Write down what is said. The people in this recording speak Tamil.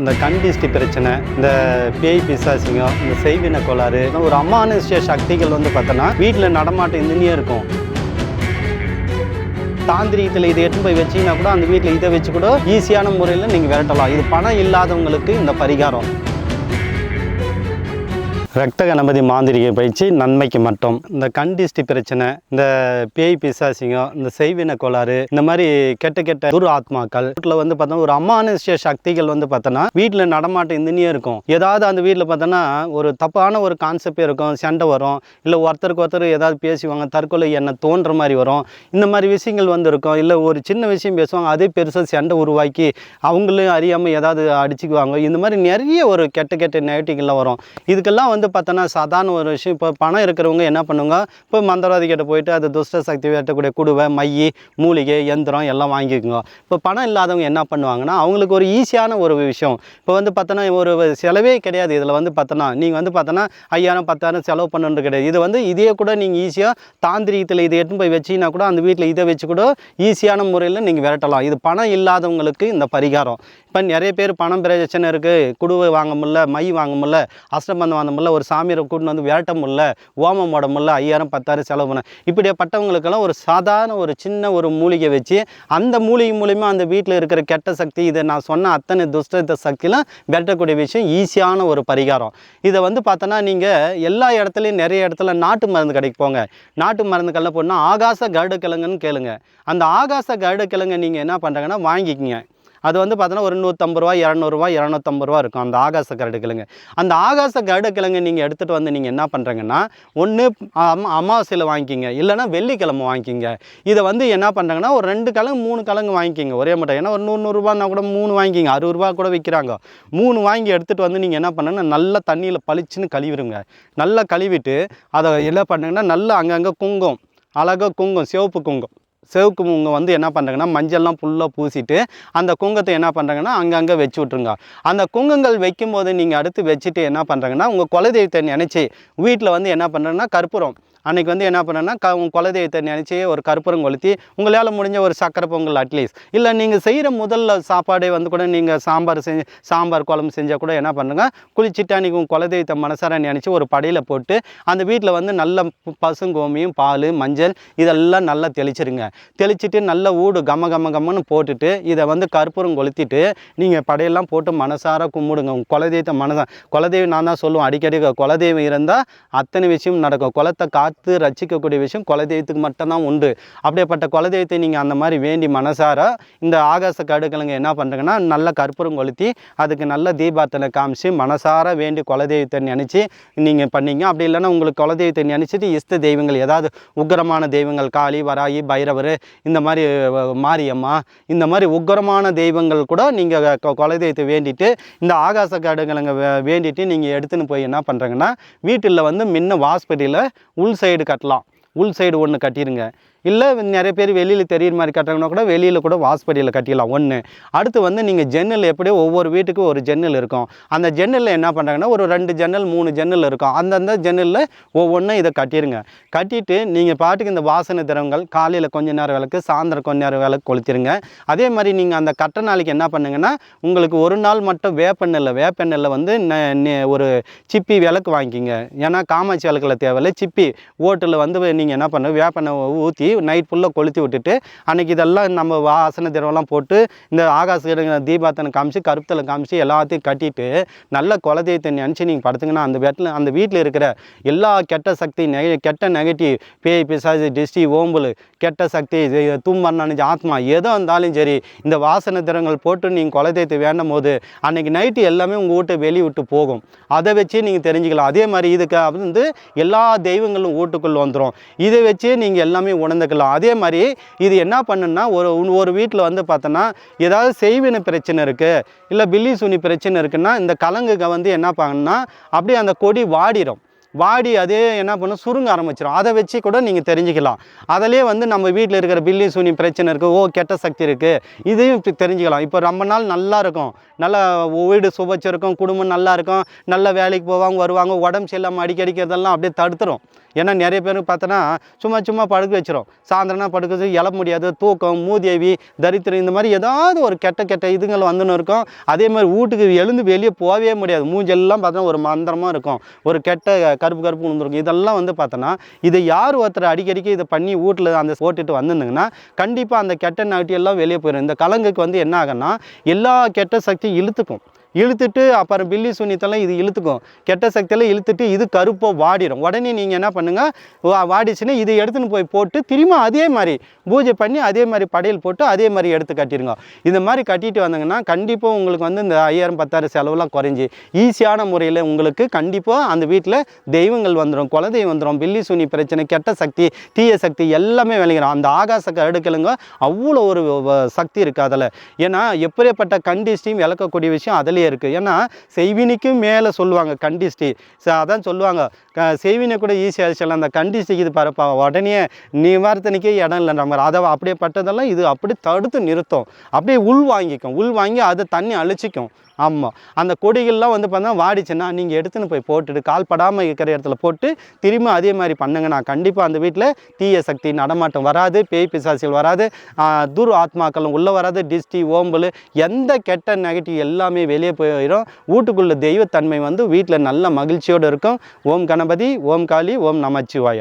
இந்த கண்டிஸ்டி பிரச்சனை இந்த பேய் பிசாசிங்க இந்த செய்வின கோளாறு ஒரு அமானுஷ்ய சக்திகள் வந்து பார்த்தோன்னா வீட்டில் நடமாட்டம் இருந்துனே இருக்கும். தாந்திரிகத்தில் இதை எட்டு போய் வச்சீங்கன்னா கூட அந்த வீட்டில் இதை வச்சு கூட ஈஸியான முறையில் நீங்கள் விரட்டலாம். இது பணம் இல்லாதவங்களுக்கு இந்த பரிகாரம். ரத்த கணபதி மாந்திரிகை பயிற்சி நன்மைக்கு மட்டும். இந்த கண்டிஷ்டி பிரச்சனை இந்த பேய் பிசாசிங்கம் இந்த செய்வின கோளாறு இந்த மாதிரி கெட்ட கெட்ட துர் ஆத்மாக்கள் வீட்டில் வந்து பார்த்தோன்னா ஒரு அமானுஷ்ய சக்திகள் வந்து பார்த்தோன்னா வீட்டில் நடமாட்டம் இருந்துனே இருக்கும். ஏதாவது அந்த வீட்டில் பார்த்தோன்னா ஒரு தப்பான ஒரு கான்செப்ட் இருக்கும் சண்டை வரும் இல்லை ஒருத்தருக்கு ஒருத்தர் ஏதாவது பேசுவாங்க தற்கொலை என்ன தோன்ற மாதிரி வரும். இந்த மாதிரி விஷயங்கள் வந்து இருக்கும். இல்லை ஒரு சின்ன விஷயம் பேசுவாங்க அதே பெருசாக சண்டை உருவாக்கி அவங்களும் அறியாமல் ஏதாவது அடிச்சுக்குவாங்க. இந்த மாதிரி நிறைய ஒரு கெட்ட கெட்ட நெகட்டிவ்லாம் வரும். இதுக்கெல்லாம் வந்து வந்து பார்த்தோன்னா சாதாரண ஒரு விஷயம். இப்போ பணம் இருக்கிறவங்க என்ன பண்ணுவாங்க? இப்போ மந்திரவாதி கிட்ட போயிட்டு அது துஷ்ட சக்தி வெட்டக்கூடிய குடுவை மைய மூலிகை எந்திரம் எல்லாம் வாங்கிக்கோங்க. இப்போ பணம் இல்லாதவங்க என்ன பண்ணுவாங்கன்னா அவங்களுக்கு ஒரு ஈஸியான ஒரு விஷயம். இப்போ வந்து பார்த்தோன்னா ஒரு செலவே கிடையாது. இதில் வந்து பார்த்தோன்னா நீங்கள் வந்து பார்த்தோன்னா ஐயாயிரம் பத்தாயிரம் செலவு பண்ணுறது கிடையாது. இது வந்து இதே கூட நீங்கள் ஈஸியாக தாந்திரிகத்தில் இதை எடுத்து போய் வச்சீங்கன்னா கூட அந்த வீட்டில் இதை வச்சு கூட ஈஸியான முறையில் நீங்கள் விரட்டலாம். இது பணம் இல்லாதவங்களுக்கு இந்த பரிகாரம். இப்போ நிறைய பேர் பணம் பிரச்சனை இருக்குது குடுவை வாங்க முடியல மை வாங்க முடியல அஷ்டபந்தம் வாங்க முடியல ஒரு சாமியை கூட்டின்னு வந்து விரட்ட முடியல ஓமம் போட முடியல ஐயாயிரம் பத்தாயிரம் செலவு பண்ண. இப்படிப்பட்டவங்களுக்கெல்லாம் ஒரு சாதாரண ஒரு சின்ன ஒரு மூலிகை வச்சு அந்த மூலிகை மூலிமா அந்த வீட்டில் இருக்கிற கெட்ட சக்தி இதை நான் சொன்ன அத்தனை துஷ்ட சக்தியெலாம் விரட்டக்கூடிய விஷயம் ஈஸியான ஒரு பரிகாரம். இதை வந்து பார்த்தோன்னா நீங்கள் எல்லா இடத்துலையும் நிறைய இடத்துல நாட்டு மருந்து கடைக்கு போங்க. நாட்டு மருந்து கடையில் போனால் ஆகாச கருடக்கிழங்குன்னு கேளுங்க. அந்த ஆகாச கருடக்கிழங்கை நீங்கள் என்ன பண்ணுறாங்கன்னா வாங்கிக்கிங்க. அது வந்து பார்த்தோன்னா ஒரு நூற்றம்பது ரூபா இரநூறுவா இரநூத்தம்பது ரூபா இருக்கும். அந்த ஆகாச கருடுக்கிழங்கு அந்த ஆகாச கருடுக்கிழங்கு நீங்கள் எடுத்துகிட்டு வந்து நீங்கள் என்ன பண்ணுறீங்கன்னா ஒன்று அமாவாசையில் வாங்கிக்கிங்க. இல்லைன்னா வெள்ளிக்கிழமை வாங்கிக்கிங்க. இதை வந்து என்ன பண்ணுறாங்கன்னா ஒரு ரெண்டு கிழங்கு மூணு கிழங்கு வாங்கிக்கிங்க. ஒரே மட்டும் ஏன்னா ஒரு நூறு கூட மூணு வாங்கிக்கிங்க. அறுபது ரூபா கூட விற்கிறாங்க மூணு வாங்கி எடுத்துகிட்டு வந்து நீங்கள் என்ன பண்ணுங்கன்னா நல்லா தண்ணியில் பளிச்சுன்னு கழுவிடுங்க. நல்லா கழுவிட்டு அதை என்ன பண்ணுங்கன்னா நல்லா அங்கங்கே குங்கும். அழகாக குங்கும். சிவப்பு குங்கும். செவுக்கு வந்து என்ன பண்ணுறாங்கன்னா மஞ்சள்லாம் ஃபுல்லாக பூசிட்டு அந்த குங்கத்தை என்ன பண்ணுறாங்கன்னா அங்கங்கே வச்சு விட்ருங்க அந்த குங்குங்கள் வைக்கும்போது நீங்கள் அடுத்து வச்சுட்டு என்ன பண்ணுறாங்கன்னா உங்கள் குலதெய்வத்தை நினச்சி வீட்டில் வந்து என்ன பண்ணுறாங்கன்னா கற்பூரம். அன்றைக்கி வந்து என்ன பண்ணேன்னா க உங்கள் குலதெய்வத்தை நினச்சி ஒரு கற்பூரம் கொளுத்தி உங்களால் முடிஞ்ச ஒரு சக்கரை பொங்கல் அட்லீஸ்ட் இல்லை நீங்கள் செய்கிற முதல்ல சாப்பாடே வந்து கூட நீங்கள் சாம்பார் செஞ்சு சாம்பார் குழம்பு செஞ்சால் கூட என்ன பண்ணுங்க குளிச்சுட்டு அன்றைக்கி உங்கள் குலதெய்வத்தை மனசார நினச்சி ஒரு படையில் போட்டு அந்த வீட்டில் வந்து நல்ல பசுங்கோமியும் பால் மஞ்சள் இதெல்லாம் நல்லா தெளிச்சிருங்க. தெளிச்சிட்டு நல்ல ஊடு கம கம கம்மன்னு போட்டுட்டு இதை வந்து கற்பூரம் கொளுத்திட்டு நீங்கள் படையெல்லாம் போட்டு மனசார கும்பிடுங்க. உங்கள் குலதெய்வத்தை மனசா குலதெய்வம் நான் தான் சொல்லுவேன் அடிக்கடி குலதெய்வம் இருந்தால் அத்தனை விஷயம் நடக்கும். குலத்தை காத்து ரட்சிக்கக்கூடிய விஷயம் குலதெய்வத்துக்கு மட்டும்தான் உண்டு. அப்படியேப்பட்ட குலதெய்வத்தை நீங்கள் அந்த மாதிரி வேண்டி மனசார இந்த ஆகாச கடுக்கலுங்க என்ன பண்ணுறீங்கன்னா நல்ல கற்பூரம் கொளுத்தி அதுக்கு நல்ல தீபார்த்தனை காமிச்சு மனசார வேண்டி குலதெய்வத்தை நினச்சி நீங்கள் பண்ணீங்க. அப்படி இல்லைன்னா உங்களுக்கு குலதெய்வத்தை நினச்சிட்டு இஷ்ட தெய்வங்கள் ஏதாவது உக்கிரமான தெய்வங்கள் காளி வராயி பைரவர் இந்த மாதிரி மாரியம்மா இந்த மாதிரி உக்கரமான தெய்வங்கள் கூட நீங்கள் குலதெய்வத்தை வேண்டிட்டு இந்த ஆகாச காடுகளுங்க வேண்டிட்டு நீங்கள் எடுத்துன்னு போய் என்ன பண்ணுறீங்கன்னா வீட்டில் வந்து முன்ன ஹாஸ்பிட்டலில் உள் சைடு கட்டலாம். உள் சைடு ஒன்று கட்டிடுங்க இல்லை நிறைய பேர் வெளியில் தெரியுற மாதிரி கட்டுறாங்கன்னா கூட வெளியில் கூட வாஸ்படியில் கட்டிடலாம். ஒன்று அடுத்து வந்து நீங்கள் ஜன்னல் எப்படியோ ஒவ்வொரு வீட்டுக்கும் ஒரு ஜன்னல் இருக்கும். அந்த ஜன்னலில் என்ன பண்ணுறாங்கன்னா ஒரு ரெண்டு ஜன்னல் மூணு ஜன்னல் இருக்கும். அந்தந்த ஜன்னலில் ஒவ்வொன்றும் இதை கட்டிடுங்க கட்டிட்டு நீங்கள் பாட்டுக்கு இந்த வாசனை திரவங்கள் காலையில் கொஞ்ச நேரம் விளக்கு சாயந்தரம் கொஞ்ச நேரம் விளக்கு கொளுத்திடுங்க அதே மாதிரி நீங்கள் அந்த கட்ட நாளைக்கு என்ன பண்ணுங்கன்னா உங்களுக்கு ஒரு நாள் மட்டும் வேப்பெண்ணெயில் வேப்பெண்ணெயில் வந்து ஒரு சிப்பி விளக்கு வாங்கிக்கிங்க. ஏன்னா காமாட்சி விளக்கில் தேவையில்ல சிப்பி ஓட்டில் வந்து நீங்கள் என்ன பண்ணுங்கள் வேப்பெண்ணை ஊற்றி நைட் ஃபுல்லாக கொளுத்தி விட்டுட்டு அன்றைக்கி இதெல்லாம் நம்ம வாசனை திரவம்லாம் போட்டு இந்த ஆகாச தீபாத்தனை காமிச்சு கருப்பத்தில் காமிச்சு எல்லாத்தையும் கட்டிட்டு நல்ல குலதெய்வத்தை நினச்சி நீங்கள் படுத்துங்கன்னா அந்த வீட்டில் அந்த வீட்டில் இருக்கிற எல்லா கெட்ட சக்தி நெக கெட்ட நெகட்டிவ் பேய் பிசாசு டிஸ்டி ஓம்புல் கெட்ட சக்தி தூம்பர்னானு ஆத்மா எதோ இருந்தாலும் சரி இந்த வாசனை திரங்கள் போட்டு நீங்கள் குலதெய்வத்தை வேண்டும் போது அன்றைக்கி நைட்டு எல்லாமே உங்கள் வீட்டை வெளியே விட்டு போகும். அதை வச்சு நீங்கள் தெரிஞ்சுக்கலாம். அதே மாதிரி இதுக்கு வந்து எல்லா தெய்வங்களும் வீட்டுக்குள்ள வந்துடும் இதை வச்சு நீங்கள் எல்லாமே உணர்ந்து கலந்துக்கலாம். அதே மாதிரி இது என்ன பண்ணுன்னா ஒரு ஒரு வீட்டில் வந்து பார்த்தோன்னா ஏதாவது செய்வின பிரச்சனை இருக்குது இல்லை பில்லி சுனி பிரச்சனை இருக்குன்னா இந்த கலங்குக வந்து என்ன பண்ணுன்னா அப்படியே அந்த கொடி வாடிடும் வாடி அதே என்ன பண்ணும் சுருங்க ஆரம்பிச்சிடும் அதை வச்சு கூட நீங்கள் தெரிஞ்சுக்கலாம். அதிலே வந்து நம்ம வீட்டில் இருக்கிற பில்லி சூனி பிரச்சனை இருக்குது ஓ கெட்ட சக்தி இருக்குது இதையும் இப்படி தெரிஞ்சுக்கலாம். இப்போ ரொம்ப நாள் நல்லா இருக்கும். நல்லா வீடு சுபச்சிருக்கும் குடும்பம் நல்லா இருக்கும் நல்ல வேலைக்கு போவாங்க வருவாங்க உடம்பு சரியில்லாமல் அடிக்கடிக்கிறதெல்லாம் அப்படியே தடுத்துரும். ஏன்னா நிறைய பேருக்கு பார்த்தோன்னா சும்மா சும்மா படுக்க வச்சிரும். சாயந்தரம்னா படுக்க வச்சு எழ முடியாது தூக்கம் மூதேவி தரித்திரம் இந்த மாதிரி ஏதாவது ஒரு கெட்ட கெட்ட இதுங்கள் வந்துன்னு இருக்கும். அதே மாதிரி வீட்டுக்கு எழுந்து வெளியே போகவே முடியாது. மூஞ்செல்லாம் பார்த்தோன்னா ஒரு மந்திரமாக இருக்கும். ஒரு கெட்ட கருப்பு கருப்பு உணர்ந்துருக்கும் இதெல்லாம் வந்து பார்த்தோன்னா இதை யார் ஒருத்தர் அடிக்கடிக்கு இதை பண்ணி வீட்டில் அந்த போட்டுட்டு வந்திருந்தாங்கன்னா கண்டிப்பாக அந்த கெட்ட நகட்டி எல்லாம் வெளியே போயிடும் இந்த கலங்குக்கு வந்து என்ன ஆகும்னா எல்லா கெட்ட சக்தியும் இழுத்துக்கும். இழுத்துட்டு அப்புறம் பில்லி சுனித்தெல்லாம் இது இழுத்துக்கும். கெட்ட சக்தியெல்லாம் இழுத்துட்டு இது கருப்போ வாடிடும். உடனே நீங்கள் என்ன பண்ணுங்கள் வா- வாடிச்சுன்னா இதை எடுத்துன்னு போய் போட்டு திரும்ப அதே மாதிரி பூஜை பண்ணி அதே மாதிரி படையல் போட்டு அதே மாதிரி எடுத்து கட்டிடுங்க. இந்த மாதிரி கட்டிட்டு வந்தீங்கன்னா கண்டிப்பாக உங்களுக்கு வந்து இந்த ஐயாயிரம் பத்தாயிரம் செலவுலாம் குறைஞ்சி ஈஸியான முறையில் உங்களுக்கு கண்டிப்பாக அந்த வீட்டில் தெய்வங்கள் வந்துடும் குலதெய்வம் வந்துடும் பில்லி சுனி பிரச்சனை கெட்ட சக்தி தீய சக்தி எல்லாமே விளங்கிடும் அந்த ஆகாச கடுக்கலுங்க அவ்வளோ ஒரு வ- சக்தி இருக்குது அதில். ஏன்னா எப்படிப்பட்ட கண்டிஸ்டியும் விளக்கக்கூடிய விஷயம் அதில் இருக்குது ஏன்னா செய்வினிக்கும் மேலே சொல்லுவாங்க கண்டிஸ்டி அதான் சொல்லுவாங்க. க செய்வினை கூட ஈஸியாக அழிச்சிடலாம் அந்த கண்டிஸ்டிக்கு இது பரப்பா உடனே நிவார்த்தனைக்கே இடம் இல்லை நம்ம அதை அப்படியே பட்டதெல்லாம் இது அப்படி தடுத்து நிறுத்தும். அப்படியே உள் வாங்கிக்கும். உள் வாங்கி அதை தண்ணி அழிச்சிக்கும். ஆமாம் அந்த கொடிகள்லாம் வந்து பார்த்தா வாடிச்சுன்னா நீங்கள் எடுத்துன்னு போய் போட்டுட்டு கால் படாமல் இருக்கிற இடத்துல போட்டு திரும்ப அதே மாதிரி பண்ணுங்கன்னா கண்டிப்பாக அந்த வீட்டில் தீய சக்தி நடமாட்டம் வராது பேய் பிசாசிகள் வராது துர் ஆத்மாக்களும் உள்ளே வராது டிஸ்டி ஓம்பல் எந்த கெட்ட நெகட்டிவ் எல்லாமே வெளியே போயிடும். வீட்டுக்குள்ள தெய்வத்தன்மை வந்து வீட்டில் நல்ல மகிழ்ச்சியோடு இருக்கும். ஓம் கணபதி ஓம் காளி ஓம் நமச்சிவாயா.